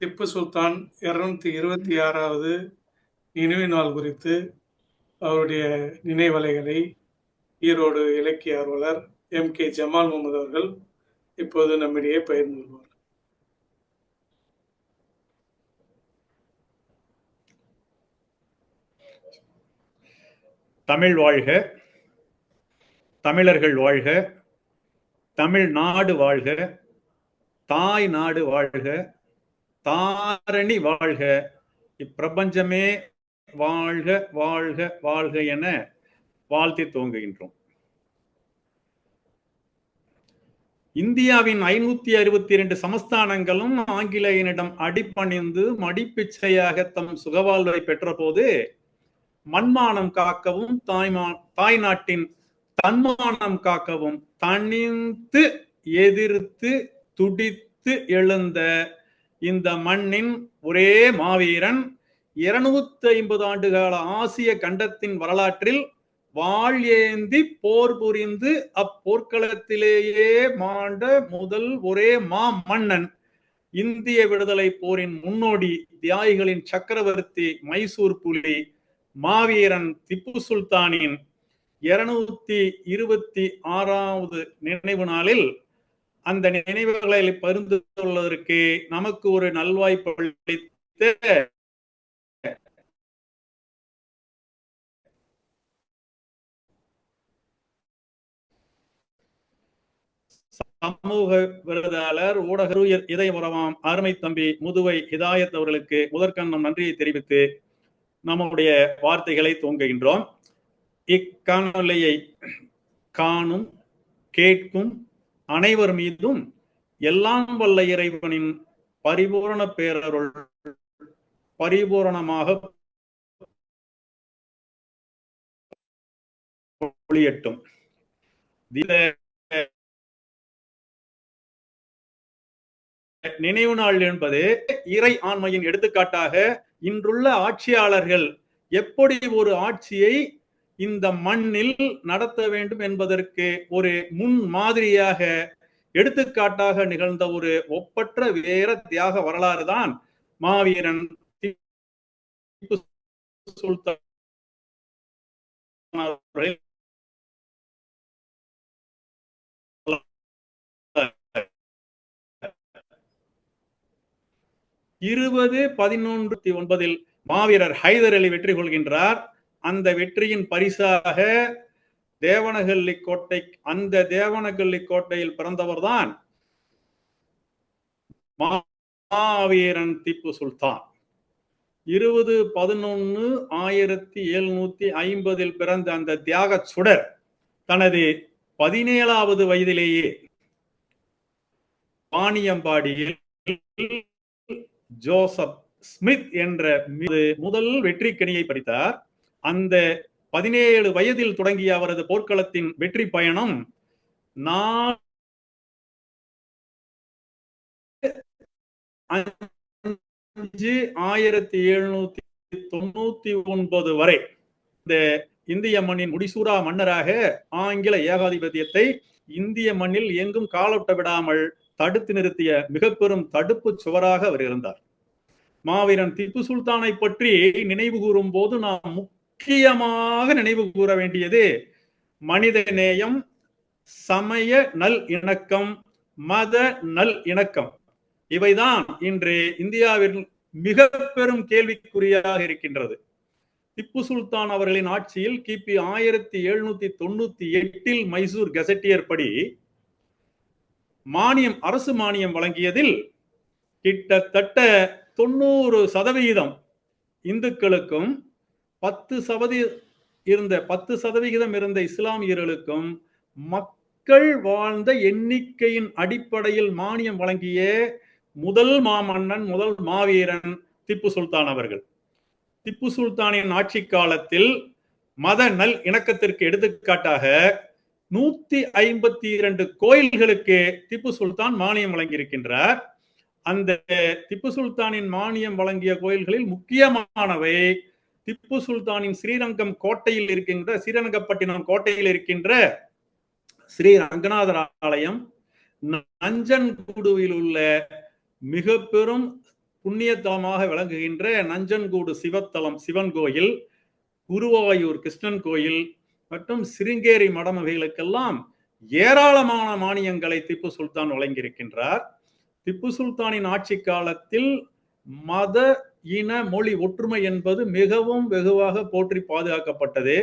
திப்பு சுல்தான் இருநூத்தி இருபத்தி ஆறாவது நினைவு நாள் குறித்து அவருடைய நினைவலைகளை ஈரோடு இலக்கிய ஆர்வலர் எம் கே ஜமால் முகமது அவர்கள் இப்போது நம்மிடையே பகிர்ந்து கொள்வார். தமிழ் வாழ்க தமிழர்கள் வாழ்க தமிழ்நாடு வாழ்க தாய் நாடு வாழ்க தாரணி வாழ்க. இப்பிரபஞ்சமே வாழ்க வாழ்க வாழ்க என வாழ்த்தி துவங்குகின்றோம். இந்தியாவின் ஐநூத்தி அறுபத்தி இரண்டு சமஸ்தானங்களும் ஆங்கிலேயனிடம் அடிப்பணிந்து மடிப்பிச்சையாக தம் சுகவாழ்வை பெற்ற போது மண்மானம் காக்கவும் தாய்மா தாய் நாட்டின் தன்மானம் காக்கவும் தனிந்து எதிர்த்து துடித்து எழுந்த இந்த மண்ணின் ஒரே மாவீரன் இருநூத்தி ஐம்பது ஆண்டு கால ஆசிய கண்டத்தின் வரலாற்றில் வாழ் ஏந்தி போர் புரிந்து அப்போர்க்களத்திலேயே மாண்ட முதல் ஒரே மா மன்னன். இந்திய விடுதலை போரின் முன்னோடி தியாகிகளின் சக்கரவர்த்தி மைசூர் புலி மாவீரன் திப்பு சுல்தானின் இருநூத்தி இருபத்தி ஆறாவது நினைவு நாளில் அந்த நினைவுகளை பகிர்ந்து கொள்வதற்கு நமக்கு ஒரு நல்வாய்ப்பு அளித்த சமூக விருதாளர் ஊடக இதய உறவாம் அருமை தம்பி முதுவை ஹிதாயத் அவர்களுக்கு முதற்கண்ணம் நன்றியை தெரிவித்து நம்முடைய வார்த்தைகளை துவங்குகின்றோம். இக்காணொலியை காணும் கேட்கும் அனைவர் மீதும் எல்லாம் வல்ல இறைவனின் பரிபூரண பேரருள் பரிபூரணமாக ஒளியட்டும். நினைவு நாள் என்பது இறை ஆண்மையின் எடுத்துக்காட்டாக இன்றுள்ள ஆட்சியாளர்கள் எப்படி ஒரு ஆட்சியை இந்த மண்ணில் நடத்த வேண்டும் என்பதற்கு ஒரு முன் மாதிரியாக எடுத்துக்காட்டாக நிகழ்ந்த ஒரு ஒப்பற்ற வேற தியாக வரலாறு தான் மாவீரன் இருபது பதினொன்று ஒன்பதில் மாவீரர் ஹைதர் அலி வெற்றி கொள்கின்றார். அந்த வெற்றியின் பரிசாக தேவனகல்லி கோட்டை அந்த தேவனகல்லி கோட்டையில் பிறந்தவர் தான் மாவீரன் திப்பு சுல்தான். இருபது பதினொன்னு ஆயிரத்தி எழுநூத்தி ஐம்பதில் பிறந்த அந்த தியாக சுடர் தனது பதினேழாவது வயதிலேயே பாணியம்பாடியில் ஜோசப் ஸ்மித் என்ற முதல் வெற்றி கனியை படித்தார். அந்த பதினேழு வயதில் தொடங்கிய அவரது போர்க்களத்தின் வெற்றி பயணம் அஞ்சு ஆயிரத்தி எழுநூத்தி தொண்ணூத்தி ஒன்பது வரை இந்த இந்திய மண்ணின் முடிசூரா மன்னராக ஆங்கில ஏகாதிபத்தியத்தை இந்திய மண்ணில் எங்கும் காலொட்ட விடாமல் தடுத்து நிறுத்திய மிக பெரும் தடுப்பு சுவராக அவர் இருந்தார். மாவீரன் திப்பு சுல்தானை பற்றி நினைவு கூறும் போது நாம் முக்கியமாக நினைவு கூற வேண்டியது மனித நேயம் சமய நல் இணக்கம் மத நல் இணக்கம். இவைதான் இன்று இந்தியாவில் மிக பெரும் கேள்விக்குறியாக இருக்கின்றது. திப்பு சுல்தான் அவர்களின் ஆட்சியில் கிபி ஆயிரத்தி எழுநூத்தி தொண்ணூத்தி எட்டில் மைசூர் கெசட்டியர் படி மானியம் அரசு மானியம் வழங்கியதில் கிட்டத்தட்ட தொண்ணூறு சதவிகிதம் இந்துக்களுக்கும் பத்து சதவீ இருந்த பத்து சதவிகிதம் இருந்த இஸ்லாமியர்களுக்கும் மக்கள் வாழ்ந்த எண்ணிக்கையின் அடிப்படையில் மானியம் வழங்கிய முதல் மாமன்னன் முதல் மாவீரன் திப்பு சுல்தான் அவர்கள். திப்பு சுல்தானின் ஆட்சி காலத்தில் மத நல் இணக்கத்திற்கு எடுத்துக்காட்டாக நூத்தி ஐம்பத்தி இரண்டு கோயில்களுக்கு திப்பு சுல்தான் மானியம் வழங்கியிருக்கின்றார். அந்த திப்பு சுல்தானின் மானியம் வழங்கிய கோயில்களில் முக்கியமானவை திப்பு சுல்தானின் ஸ்ரீரங்கம் கோட்டையில் இருக்கின்ற ஸ்ரீரங்கப்பட்டினம் கோட்டையில் இருக்கின்ற ஸ்ரீ ரங்கநாதர் ஆலயம் நஞ்சன்கூடுவில் உள்ள மிக பெரும் புண்ணியத்தலமாக விளங்குகின்ற நஞ்சன்கூடு சிவத்தலம் சிவன் கோயில் குருவாயூர் கிருஷ்ணன் கோயில் மற்றும் சிருங்கேரி மடமகைகளுக்கெல்லாம் ஏராளமான மானியங்களை திப்பு சுல்தான் வழங்கியிருக்கின்றார். திப்பு சுல்தானின் ஆட்சி காலத்தில் மத இன மொழி ஒற்றுமை என்பது மிகவும் வெகுவாக போற்றி பாதுகாக்கப்பட்டது.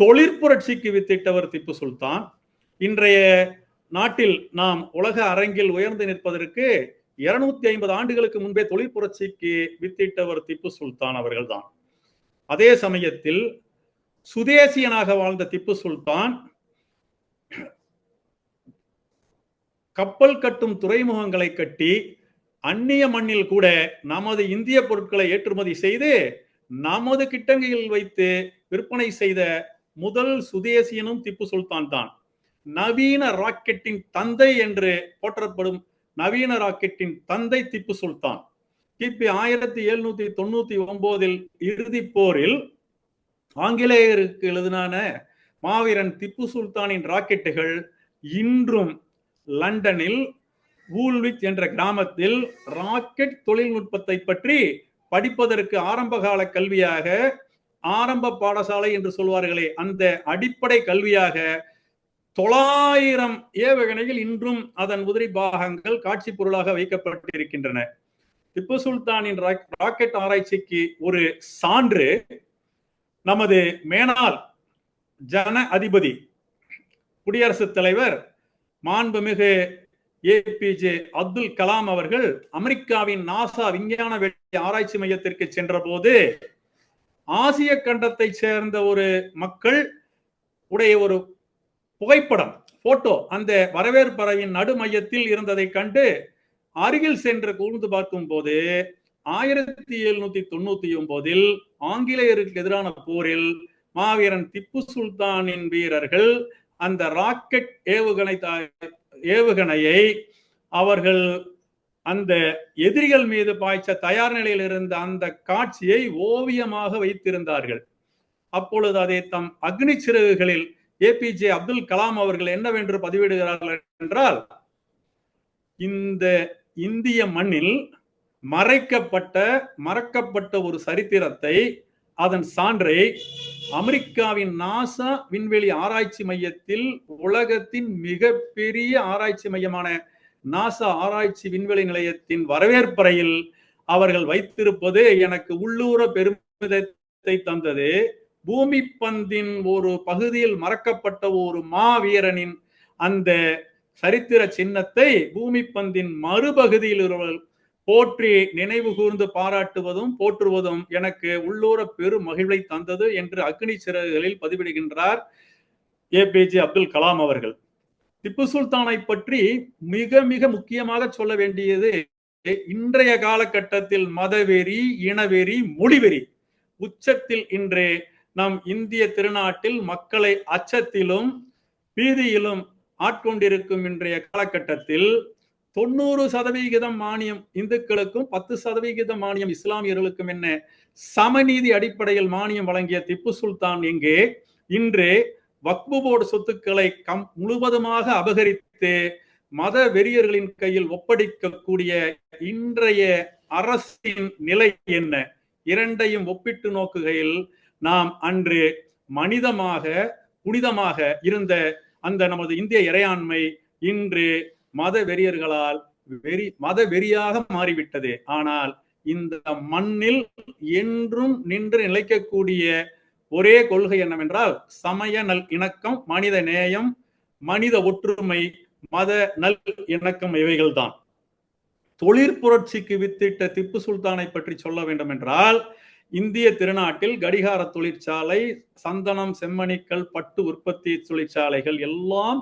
தொழிற்புரட்சிக்கு வித்திட்டவர் திப்பு சுல்தான். இன்றைய நாட்டில் நாம் உலக அரங்கில் உயர்ந்து நிற்பதற்கு இருநூத்தி ஐம்பது ஆண்டுகளுக்கு முன்பே தொழிற்புரட்சிக்கு வித்திட்டவர் திப்பு சுல்தான் அவர்கள்தான். அதே சமயத்தில் சுதேசியனாக வாழ்ந்த திப்பு சுல்தான் கப்பல் கட்டும் துறைமுகங்களை கட்டி அந்நிய மண்ணில் கூட நமது இந்திய பொருட்களை ஏற்றுமதி செய்து நமது கிட்டங்கையில் வைத்து விற்பனை செய்த முதல் சுதேசியனும் திப்பு சுல்தான் தான். நவீன ராக்கெட்டின் தந்தை என்று போற்றப்படும் நவீன ராக்கெட்டின் தந்தை திப்பு சுல்தான். கிபி ஆயிரத்தி எழுநூத்தி தொண்ணூத்தி ஒன்பதில் இறுதி போரில் ஆங்கிலேயருக்கு எழுதினான மாவீரன் திப்பு சுல்தானின் ராக்கெட்டுகள் இன்றும் லண்டனில் வூல்விச் என்ற கிராமத்தில் ராக்கெட் தொழில்நுட்பத்தை பற்றி படிப்பதற்கு ஆரம்பகால கல்வியாக ஆரம்ப பாடசாலை என்று சொல்வார்களே அந்த அடிப்படை கல்வியாக தொள்ளாயிரம் ஏவுகணைகள் இன்றும் அதன் உதிரி பாகங்கள் காட்சி பொருளாக வைக்கப்பட்டிருக்கின்றன. திப்பு சுல்தானின் ராக்கெட் ஆராய்ச்சிக்கு ஒரு சான்று நமது மேனால் ஜன அதிபதி குடியரசுத் தலைவர் மாண்புமிகு ஏபிஜே அப்துல் கலாம் அவர்கள் அமெரிக்காவின் நாசா விஞ்ஞான வெளி ஆராய்ச்சி மையத்திற்கு சென்ற போது ஆசிய கண்டத்தை சேர்ந்த ஒரு மக்கள் உடைய ஒரு புகைப்படம் போட்டோ அந்த வரவேற்பறையின் நடு மையத்தில் இருந்ததை கண்டு அருகில் சென்று கூர்ந்து பார்க்கும் போது ஆயிரத்தி எழுநூத்தி தொண்ணூத்தி ஒன்பதில் ஆங்கிலேயருக்கு எதிரான போரில் மாவீரன் திப்பு சுல்தானின் வீரர்கள் அந்த ராக்கெட் ஏவுகணை ஏவுகணையை அவர்கள் அந்த எதிரிகள் மீது பாய்ச்ச தயார் நிலையில் இருந்த அந்த காட்சியை ஓவியமாக வைத்திருந்தார்கள். அப்பொழுது அதை தம் அக்னி சிறகுகளில் ஏபிஜே அப்துல் கலாம் அவர்கள் என்னவென்று பதிவிடுகிறார்கள் என்றால் இந்த இந்திய மண்ணில் மறைக்கப்பட்ட மறக்கப்பட்ட ஒரு சரித்திரத்தை அதன் சான்றை அமெரிக்காவின் நாசா விண்வெளி ஆராய்ச்சி மையத்தில் உலகத்தின் மிக பெரிய ஆராய்ச்சி மையமான நாசா ஆராய்ச்சி விண்வெளி நிலையத்தின் வரவேற்பறையில் அவர்கள் வைத்திருப்பது எனக்கு உள்ளூர பெருமிதத்தை தந்தது. பூமி பந்தின் ஒரு பகுதியில் மறக்கப்பட்ட ஒரு மாவீரனின் அந்த சரித்திர சின்னத்தை பூமி பந்தின் மறுபகுதியில் போற்றி நினைவு கூர்ந்து பாராட்டுவதும் போற்றுவதும் எனக்கு உள்ளூர பெரு மகிழ்வை தந்தது என்று அக்னி சிறகுகளில் பதிவிடுகின்றார் ஏபிஜே அப்துல் கலாம் அவர்கள். திப்பு சுல்தானை பற்றி மிக மிக முக்கியமாக சொல்ல வேண்டியது இன்றைய காலகட்டத்தில் மதவெறி இனவெறி மொழிவெறி உச்சத்தில் இன்று நம் இந்திய திருநாட்டில் மக்களை அச்சத்திலும் பீதியிலும் ஆட்கொண்டிருக்கும் இன்றைய காலகட்டத்தில் தொண்ணூறு சதவிகிதம் மானியம் இந்துக்களுக்கும் பத்து சதவிகிதம் மானியம் இஸ்லாமியர்களுக்கும் என்ன? சமநீதி அடிப்படையில் மானியம் வழங்கிய திப்பு சுல்தான் எங்கே? இன்று வக்பு போர்டு சொத்துக்களை கம் முழுவதுமாக அபகரித்து மத வெறியர்களின் கையில் ஒப்படைக்கக்கூடிய இன்றைய அரசின் நிலை என்ன? இரண்டையும் ஒப்பிட்டு நோக்குகையில் நாம் அன்று மனிதமாக புனிதமாக இருந்த அந்த நமது இந்திய இறையாண்மை இன்று மத வெறியர்களால் வெறி மத வெறியாக மாறிவிட்டது. ஆனால் இந்த மண்ணில் என்றும் நின்று நிலைக்கக்கூடிய ஒரே கொள்கை என்னவென்றால் சமய நல் இணக்கம் மனித நேயம் மனித ஒற்றுமை மத நல் இணக்கம் இவைகள்தான். தொழிற்புரட்சிக்கு வித்திட்ட திப்பு சுல்தானை பற்றி சொல்ல வேண்டும் என்றால் இந்திய திருநாட்டில் கடிகார தொழிற்சாலை சந்தனம் செம்மணிக்கல் பட்டு உற்பத்தி தொழிற்சாலைகள் எல்லாம்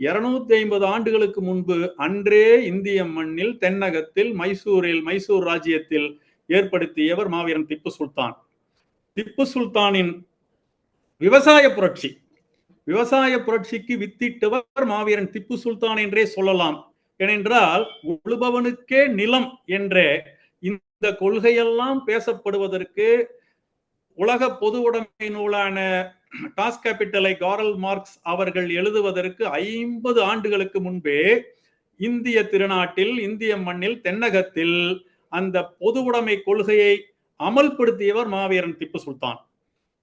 இருநூத்தி ஐம்பது ஆண்டுகளுக்கு முன்பு அன்றே இந்திய மண்ணில் தென்னகத்தில் மைசூரில் மைசூர் ராஜ்யத்தில் ஏற்படுத்தியவர் மாவீரன் திப்பு சுல்தான். திப்பு சுல்தானின் விவசாய புரட்சி. விவசாய புரட்சிக்கு வித்திட்டவர் மாவீரன் திப்பு சுல்தான் என்றே சொல்லலாம். ஏனென்றால் உழுபவனுக்கே நிலம் என்ற இந்த கொள்கையெல்லாம் பேசப்படுவதற்கு உலக பொது உடைமை நூலான டாஸ் கேபிட்டலை காரல் மார்க்ஸ் அவர்கள் எழுதுவதற்கு ஐம்பது ஆண்டுகளுக்கு முன்பே இந்திய திருநாட்டில் இந்திய மண்ணில் தென்னகத்தில் அந்த பொது உடைமை கொள்கையை அமல்படுத்தியவர் மாவீரன் திப்பு சுல்தான்.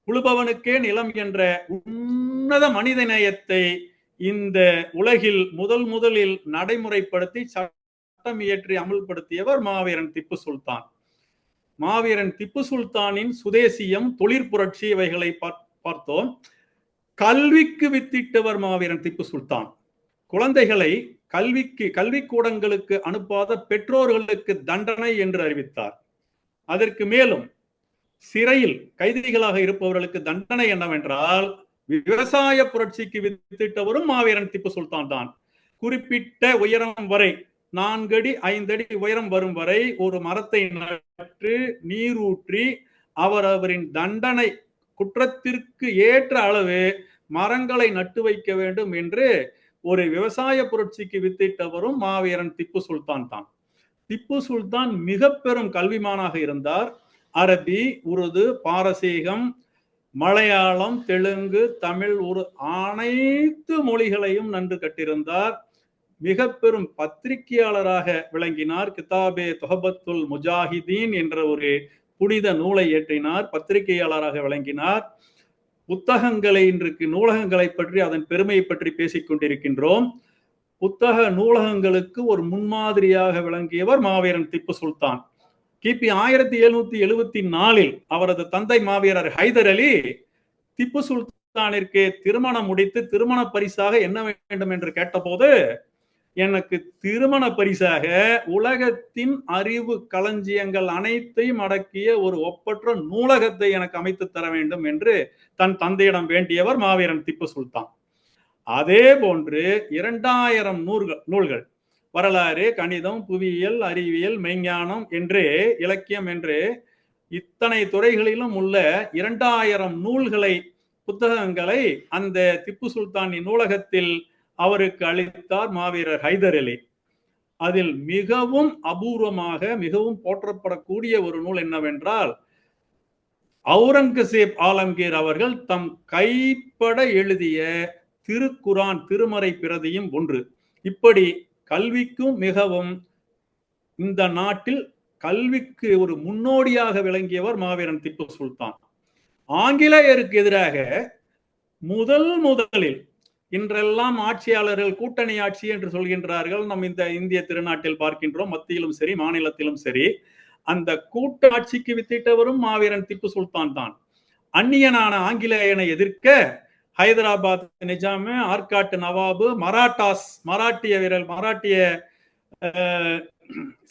உழுபவனுக்கே நிலம் என்ற உன்னத மனித நேயத்தை இந்த உலகில் முதல் முதலில் நடைமுறைப்படுத்தி சட்டம் இயற்றி அமல்படுத்தியவர் மாவீரன் திப்பு சுல்தான். மாவீரன் திப்பு சுல்தானின் சுதேசியம் தொழிற்புரட்சி இவைகளை பார்த்தோம். கல்விக்கு வித்திட்டவர் மாவீரன் திப்பு சுல்தான். குழந்தைகளை கல்விக்கு கல்விக்கூடங்களுக்கு அனுப்பாத பெற்றோர்களுக்கு தண்டனை என்று அறிவித்தார். அதற்கு மேலும் சிறையில் கைதிகளாக இருப்பவர்களுக்கு தண்டனை என்னவென்றால் விவசாய புரட்சிக்கு வித்திட்டவரும் மாவீரன் திப்பு சுல்தான் தான். குறிப்பிட்ட உயரம் வரை நான்கடி ஐந்தடி உயரம் வரும் வரை ஒரு மரத்தை நட்டு நீரூற்றி அவர் அவரின் தண்டனை குற்றத்திற்கு ஏற்ற அளவு மரங்களை நட்டு வைக்க வேண்டும் என்று ஒரு விவசாய புரட்சிக்கு வித்திட்டவரும் மாவீரன் திப்பு சுல்தான் தான். திப்பு சுல்தான் மிக பெரும் கல்விமானாக இருந்தார். அரபி உருது பாரசீகம் மலையாளம் தெலுங்கு தமிழ் ஒரு அனைத்து மொழிகளையும் நன்று கட்டிருந்தார் மிக பெரும் பத்திரிகையாளராக விளங்கினார். கிதாபே தொஹபத்துல் முஜாஹிதீன் என்ற ஒரு புனித நூலை ஏற்றினார் பத்திரிகையாளராக விளங்கினார். புத்தகங்களை இன்றைக்கு நூலகங்களை பற்றி அதன் பெருமையை பற்றி பேசிக் கொண்டிருக்கின்றோம். புத்தக நூலகங்களுக்கு ஒரு முன்மாதிரியாக விளங்கியவர் மாவீரன் திப்பு சுல்தான். கிபி ஆயிரத்தி எழுநூத்தி எழுபத்தி நாலில் அவரது தந்தை மாவீரர் ஹைதர் அலி திப்பு சுல்தானிற்கு திருமணம் முடித்து திருமண பரிசாக என்ன வேண்டும் என்று கேட்டபோது எனக்கு திருமண பரிசாக உலகத்தின் அறிவு களஞ்சியங்கள் அனைத்தையும் அடக்கிய ஒரு ஒப்பற்ற நூலகத்தை எனக்கு அமைத்து தர வேண்டும் என்று தன் தந்தையிடம் வேண்டியவர் மாவீரன் திப்பு சுல்தான். அதே போன்று இரண்டாயிரம் நூல்கள் நூல்கள் வரலாறு கணிதம் புவியியல் அறிவியல் மெய்ஞானம் என்று இலக்கியம் என்று இத்தனை துறைகளிலும் உள்ள இரண்டாயிரம் நூல்களை புத்தகங்களை அந்த திப்பு சுல்தானின் நூலகத்தில் அவருக்கு அளித்தார் மாவீரர் ஹைதர் அலி. அதில் மிகவும் அபூர்வமாக மிகவும் போற்றப்படக்கூடிய ஒரு நூல் என்னவென்றால் அவுரங்கசீப் ஆலம்கீர் அவர்கள் தம் கைப்பட எழுதிய திருக்குரான் திருமறை பிரதியும் ஒன்று. இப்படி கல்விக்கும் மிகவும் இந்த நாட்டில் கல்விக்கு ஒரு முன்னோடியாக விளங்கியவர் மாவீரன் திப்பு சுல்தான். ஆங்கிலேயருக்கு எதிராக முதல் முதலில் இன்றெல்லாம் ஆட்சியாளர்கள் கூட்டணி ஆட்சி என்று சொல்கின்றார்கள். நம் இந்த இந்திய திருநாட்டில் பார்க்கின்றோம். மத்தியிலும் சரி மாநிலத்திலும் சரி அந்த கூட்டாட்சிக்கு வித்திட்டவரும் மாவீரன் திப்பு சுல்தான் தான். அந்நியனான ஆங்கிலேயனை எதிர்க்க ஹைதராபாத் நிஜாமு ஆற்காட்டு நவாபு மராட்டாஸ் மராட்டிய வீரர் மராட்டிய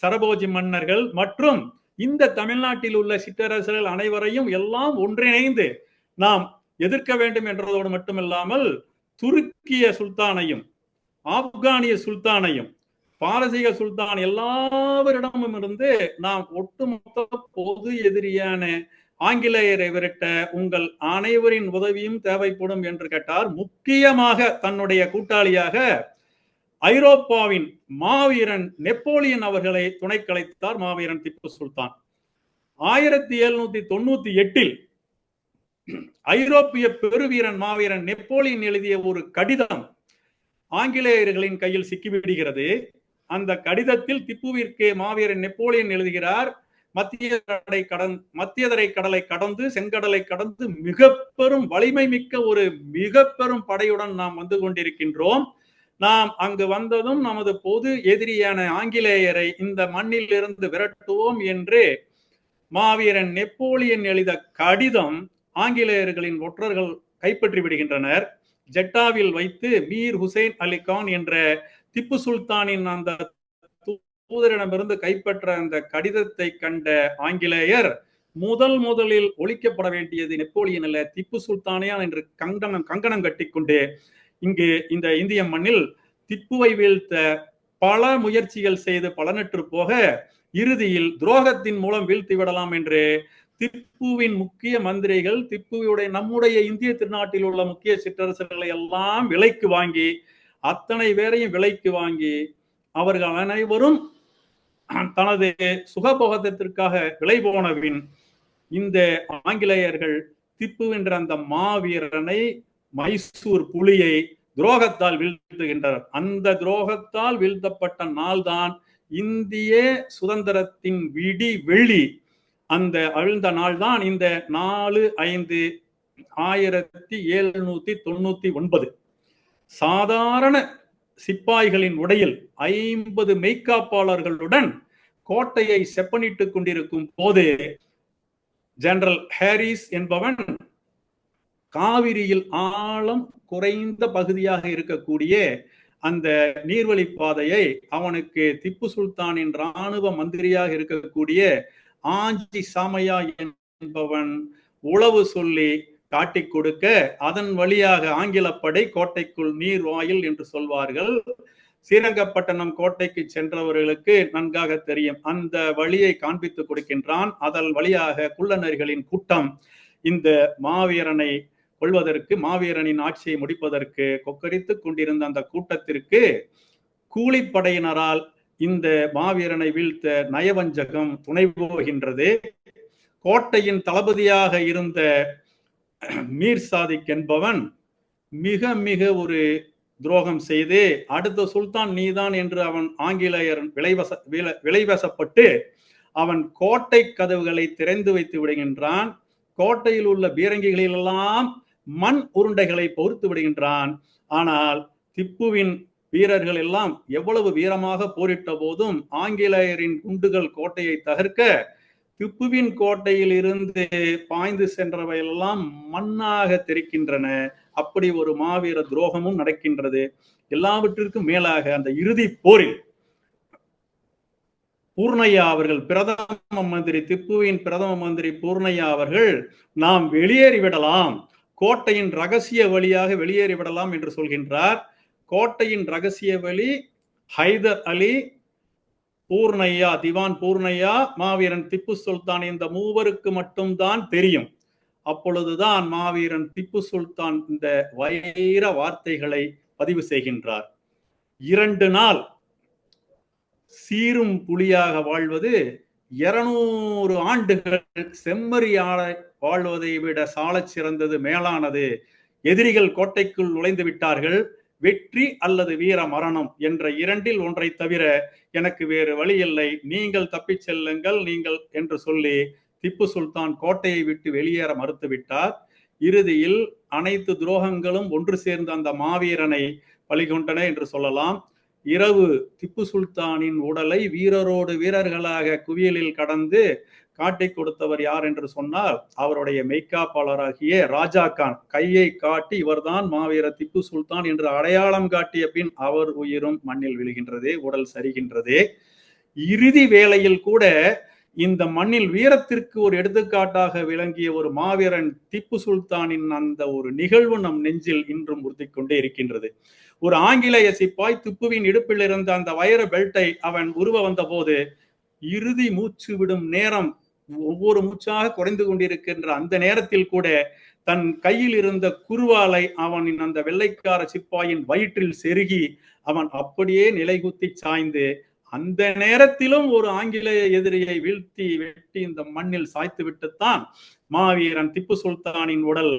சரபோஜி மன்னர்கள் மற்றும் இந்த தமிழ்நாட்டில் உள்ள சிற்றரசர்கள் அனைவரையும் எல்லாம் ஒன்றிணைந்து நாம் எதிர்க்க வேண்டும் என்றதோடு மட்டுமில்லாமல் துருக்கிய சுல்தானையும் ஆப்கானிய சுல்தானையும் பாரசீக சுல்தான் எல்லாவரிடமும் இருந்து நாம் ஒட்டுமொத்த பொது எதிரியான ஆங்கிலேயரை விரட்ட உங்கள் அனைவரின் உதவியும் தேவைப்படும் என்று கேட்டார். முக்கியமாக தன்னுடைய கூட்டாளியாக ஐரோப்பாவின் மாவீரன் நெப்போலியன் அவர்களை துணை கலைத்தார் மாவீரன் திப்பு சுல்தான். ஆயிரத்தி எழுநூத்தி தொண்ணூத்தி எட்டில் ஐரோப்பிய பெருவீரன் மாவீரன் நெப்போலியன் எழுதிய ஒரு கடிதம் ஆங்கிலேயர்களின் கையில் சிக்கிவிடுகிறது. அந்த கடிதத்தில் திப்புவிற்கு மாவீரன் நெப்போலியன் எழுதுகிறார் மத்திய கடன் மத்தியதரை கடலை கடந்து செங்கடலை கடந்து மிக பெரும் வலிமை மிக்க ஒரு மிக பெரும் படையுடன் நாம் வந்து கொண்டிருக்கின்றோம். நாம் அங்கு வந்ததும் நமது பொது எதிரியான ஆங்கிலேயரை இந்த மண்ணில் இருந்து விரட்டுவோம் என்று மாவீரன் நெப்போலியன் எழுத கடிதம் ஆங்கிலேயர்களின் ஒற்றர்கள் கைப்பற்றி விடுகின்றனர். ஜெட்டாவில் வைத்து மீர் ஹுசைன் அலி கான் என்ற திப்பு சுல்தானின் அந்த தூதரிடமிருந்து கைப்பற்ற அந்த கடிதத்தை கண்ட ஆங்கிலேயர் முதல் முதலில் ஒழிக்கப்பட வேண்டியது நெப்போலியன் அல்ல திப்பு சுல்தானியான் என்று கங்கணம் கங்கணம் கட்டிக்கொண்டு இங்கு இந்த இந்திய மண்ணில் திப்புவை வீழ்த்த பல முயற்சிகள் செய்து பலனற்று போக இறுதியில் துரோகத்தின் மூலம் வீழ்த்தி விடலாம் என்று திப்புவின் முக்கிய மந்திரிகள் திப்புவுடைய நம்முடைய இந்திய திருநாட்டில் உள்ள முக்கிய சிற்றரசர்களை எல்லாம் விலைக்கு வாங்கி அத்தனை பேரையும் விலைக்கு வாங்கி அவர்கள் அனைவரும் தனது சுகபோகத்திற்காக விலை போனவின் இந்த ஆங்கிலேயர்கள் திப்பு என்ற அந்த மாவீரனை மைசூர் புலியை துரோகத்தால் வீழ்த்துகின்றனர். அந்த துரோகத்தால் வீழ்த்தப்பட்ட நாள்தான் இந்திய சுதந்திரத்தின் விடி வெள்ளி அந்த அழுந்த நாள் தான் இந்த நாலு ஐந்து ஆயிரத்தி எழுநூத்தி தொண்ணூத்தி ஒன்பது. சாதாரண சிப்பாய்களின் உடையில் ஐம்பது மெய்காப்பாளர்களுடன் கோட்டையை செப்பனிட்டுக் கொண்டிருக்கும் போது ஜெனரல் ஹாரிஸ் என்பவன் காவிரியில் ஆழம் குறைந்த பகுதியாக இருக்கக்கூடிய அந்த நீர்வழி பாதையை அவனுக்கு திப்பு சுல்தானின் ராணுவ மந்திரியாக இருக்கக்கூடிய ஆஞ்சி சாமையா என்பவன் உளவு சொல்லி காட்டிக் கொடுக்க அதன் வழியாக ஆங்கிலப்படை கோட்டைக்குள் நீர் வாயில் என்று சொல்வார்கள். ஸ்ரீரங்கப்பட்டணம் கோட்டைக்கு சென்றவர்களுக்கு நன்காக தெரியும். அந்த வழியை காண்பித்து கொடுக்கின்றான். அதன் வழியாக குள்ளநரிகளின் கூட்டம் இந்த மாவீரனை கொள்வதற்கு மாவீரனின் ஆட்சியை முடிப்பதற்கு கொக்கரித்துக் கொண்டிருந்த அந்த கூட்டத்திற்கு கூலிப்படையினரால் இந்த மாவீரனை வீழ்த்த நயவஞ்சகம் துணை போகின்றது கோட்டையின் தளபதியாக இருந்த மீர் சாதிக் என்பவன் மிக மிக ஒரு துரோகம் செய்து அடுத்த சுல்தான் நீதான் என்று அவன் ஆங்கிலேயர் விளைவச விளைவசப்பட்டு அவன் கோட்டை கதவுகளை திறந்து வைத்து விடுகின்றான். கோட்டையில் உள்ள பீரங்கிகளிலெல்லாம் மண் உருண்டைகளை பொறுத்து விடுகின்றான். ஆனால் திப்புவின் வீரர்கள் எல்லாம் எவ்வளவு வீரமாக போரிட்ட போதும் ஆங்கிலேயரின் குண்டுகள் கோட்டையை தகர்க்க திப்புவின் கோட்டையில் இருந்து பாய்ந்து சென்றவையெல்லாம் மண்ணாக தெரிக்கின்றன. அப்படி ஒரு மாவீர துரோகமும் நடக்கின்றது. எல்லாவற்றிற்கும் மேலாக அந்த இறுதி போரில் பூர்ணையா அவர்கள் பிரதம மந்திரி திப்புவின் பிரதம மந்திரி பூர்ணையா அவர்கள் நாம் வெளியேறிவிடலாம். கோட்டையின் ரகசிய வழியாக வெளியேறிவிடலாம் என்று சொல்கின்றார். கோட்டையின் ரகசிய வழி ஹைதர் அலி பூர்ணையா திவான் பூர்ணையா மாவீரன் திப்பு சுல்தான் இந்த மூவருக்கு மட்டும்தான் தெரியும். அப்பொழுதுதான் மாவீரன் திப்பு சுல்தான் இந்த வைர வார்த்தைகளை பதிவு செய்கின்றார். இரண்டு நாள் சீரும் புலியாக வாழ்வது இருநூறு ஆண்டுகள் செம்மறியாட வாழ்வதை விட சாலச் சிறந்தது மேலானது. எதிரிகள் கோட்டைக்குள் நுழைந்து விட்டார்கள். வெற்றி அல்லது வீர மரணம் என்ற இரண்டில் ஒன்றை தவிர எனக்கு வேறு வழி இல்லை நீங்கள் தப்பிச் செல்லுங்கள் நீங்கள் என்று சொல்லி திப்பு சுல்தான் கோட்டையை விட்டு வெளியேற மறுத்துவிட்டார். இறுதியில் அனைத்து துரோகங்களும் ஒன்று சேர்ந்த அந்த மாவீரனை பலிகொண்டன என்று சொல்லலாம். இரவு திப்பு சுல்தானின் உடலை வீரரோடு வீரர்களாக குவியலில் கடந்து காட்டிக் கொடுத்தவர் யார் என்று சொன்னால் அவருடைய மெய்காப்பாளராகிய ராஜா கான். கையை காட்டி இவர்தான் மாவீர திப்பு சுல்தான் என்று அடையாளம் காட்டிய பின் அவர் உயிரும் மண்ணில் விழுகின்றது உடல் சரிகின்றது. இறுதி வேளையில் கூட இந்த மண்ணில் வீரத்திற்கு ஒரு எடுத்துக்காட்டாக விளங்கிய ஒரு மாவீரன் திப்பு சுல்தானின் அந்த ஒரு நிகழ்வு நம் நெஞ்சில் இன்றும் உறுத்தி கொண்டே இருக்கின்றது. ஒரு ஆங்கிலேய சிப்பாய் திப்புவின் இடுப்பில் இருந்த அந்த வைர பெல்ட்டை அவன் உருவ வந்த போது இறுதி மூச்சு விடும் நேரம் ஒவ்வொரு மூச்சாக குறைந்து கொண்டிருக்கின்ற அந்த நேரத்தில் கூட தன் கையில் இருந்த குருவாலை அவனின் அந்த வெள்ளைக்கார சிப்பாயின் வயிற்றில் செருகி அவன் அப்படியே நிலைகுத்தி சாய்ந்து அந்த நேரத்திலும் ஒரு ஆங்கிலேய எதிரியை வீழ்த்தி வெட்டி இந்த மண்ணில் சாய்த்து விட்டுத்தான் மாவீரன் திப்பு சுல்தானின் உடல்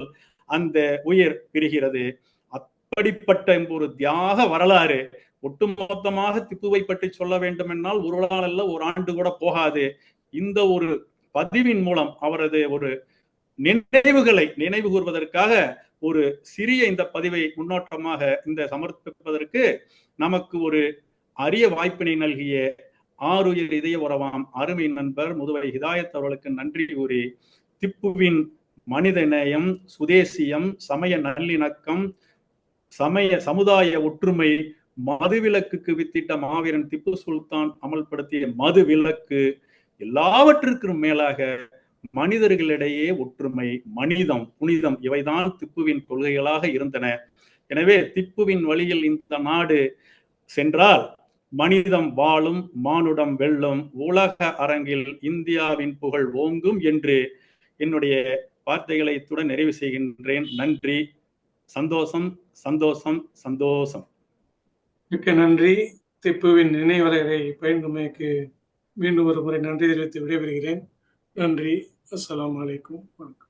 அந்த உயிர் பிரிகிறது அப்படிப்பட்ட ஒரு தியாக வரலாறு ஒட்டுமொத்தமாக திப்புவை பற்றி சொல்ல வேண்டும் என்றால் ஒரு நாள் அல்ல ஒரு ஆண்டு கூட போகாது. இந்த ஒரு பதிவின் மூலம் அவரது ஒரு நினைவுகளை நினைவு கூறுவதற்காக ஒரு சிறிய இந்த பதிவை முன்னோட்டமாக இந்த சமர்ப்பிப்பதற்கு நமக்கு ஒரு அரிய வாய்ப்பினை நல்கிய ஆறுயிர் இதய உறவாம் அருமை நண்பர் முதுவை ஹிதாயத் அவர்களுக்கு நன்றி கூறி திப்புவின் மனித நேயம் சுதேசியம் சமய நல்லிணக்கம் சமய சமுதாய ஒற்றுமை மதுவிலக்குக்கு வித்திட்ட மாவீரன் திப்பு சுல்தான் அமல்படுத்திய மது விலக்கு எல்லாவற்றிற்கும் மேலாக மனிதர்களிடையே ஒற்றுமை மனிதம் புனிதம் இவைதான் திப்புவின் கொள்கைகளாக இருந்தன. எனவே திப்புவின் வழியில் இந்த நாடு சென்றால் மனிதம் வாழும் மானுடம் வெல்லும் உலக அரங்கில் இந்தியாவின் புகழ் ஓங்கும் என்று என்னுடைய வார்த்தைகளை இத்துடன் நிறைவு செய்கின்றேன். நன்றி. சந்தோஷம் சந்தோஷம் சந்தோஷம். மிக்க நன்றி. திப்புவின் நினைவலைகளை பயன்படுமைக்கு மீண்டும் ஒரு முறை நன்றி தெரிவித்து விடைபெறுகிறேன். நன்றி. அஸ்லாம் வலைக்கும் வணக்கம்.